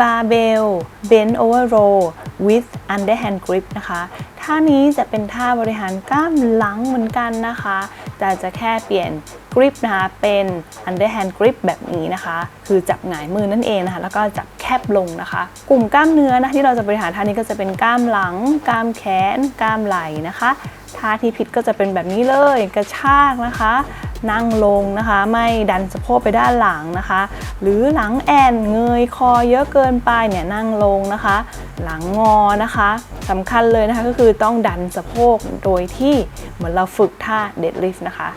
barbell bend over row with underhand grip นะคะ ท่านี้จะเป็นท่าบริหารกล้ามหลังเหมือนกันนะคะ แต่จะแค่เปลี่ยน grip นะคะเป็น underhand grip แบบนี้นะคะ คือจับหงายมือนั่นเองนะคะ แล้วก็จับแคบลงนะคะ กลุ่มกล้ามเนื้อนะที่เราจะบริหารท่านี้ก็จะเป็นกล้ามหลัง กล้ามแขน กล้ามไหล่นะคะ ท่าที่ผิดก็จะเป็นแบบนี้เลย กระชากนะคะ นั่งลงนะคะ ไม่ดันสะโพกไปด้านหลังนะคะ หรือหลังแอนเงยคอเยอะเกินไปเนี่ยนั่งลงนะคะ หลังงอนะคะสำคัญเลยนะคะก็คือต้องดันสะโพกโดยที่เหมือนเราฝึกท่าเดดลิฟต์นะคะ